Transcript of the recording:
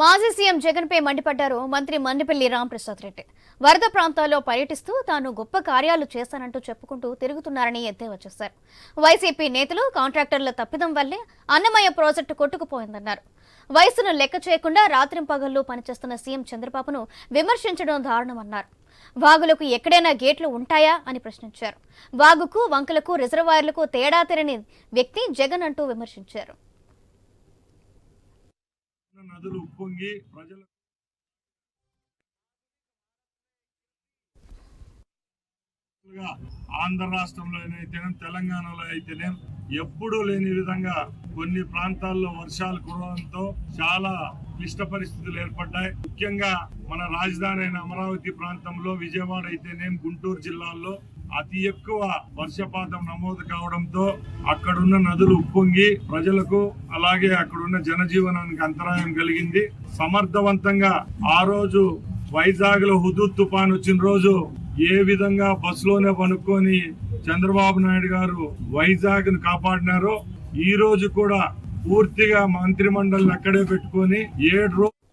మాజీ సీఎం జగన్పై మండిపడ్డారు మంత్రి మండిపల్లి రాంప్రసాద్ రెడ్డి. వరద ప్రాంతాల్లో పర్యటిస్తూ తాను గొప్ప కార్యాలు చేశానంటూ చెప్పుకుంటూ తిరుగుతున్నారని ఎద్దేవా చేశారు. వైసీపీ నేతలు కాంట్రాక్టర్ల తప్పిదం వల్లే అన్నమయ్య ప్రాజెక్టు కొట్టుకుపోయిందన్నారు. వయసును లెక్క చేయకుండా రాత్రింపగళ్ళు పనిచేస్తున్న సీఎం చంద్రబాబును విమర్శించడం దారుణమన్నారు. వాగులకు ఎక్కడైనా గేట్లు ఉంటాయా అని ప్రశ్నించారు. వాగుకు వంకలకు రిజర్వాయర్లకు తేడా తెరని వ్యక్తి జగన్ అంటూ విమర్శించారు. నదులు ఉప్పొంగి ప్రజలు ఆంధ్ర రాష్ట్రంలో అయితేనే తెలంగాణలో అయితేనే ఎప్పుడూ లేని విధంగా కొన్ని ప్రాంతాల్లో వర్షాలు కురవడంతో చాలా క్లిష్ట పరిస్థితులు ఏర్పడ్డాయి. ముఖ్యంగా మన రాజధాని అయిన అమరావతి ప్రాంతంలో విజయవాడ అయితేనేం గుంటూరు జిల్లాల్లో అతి ఎక్కువ వర్షపాతం నమోదు కావడంతో అక్కడున్న నదులు ఉప్పొంగి ప్రజలకు అలాగే అక్కడున్న జనజీవనానికి అంతరాయం కలిగింది. సమర్థవంతంగా ఆ రోజు వైజాగ్లో హుదూద్ తుఫాన్ వచ్చిన రోజు ఏ విధంగా బస్సులోనే పనుక్కొని చంద్రబాబు నాయుడు గారు వైజాగ్ను కాపాడినారో ఈ రోజు కూడా పూర్తిగా మంత్రి మండలిని అక్కడే పెట్టుకొని ఏడు రోజులు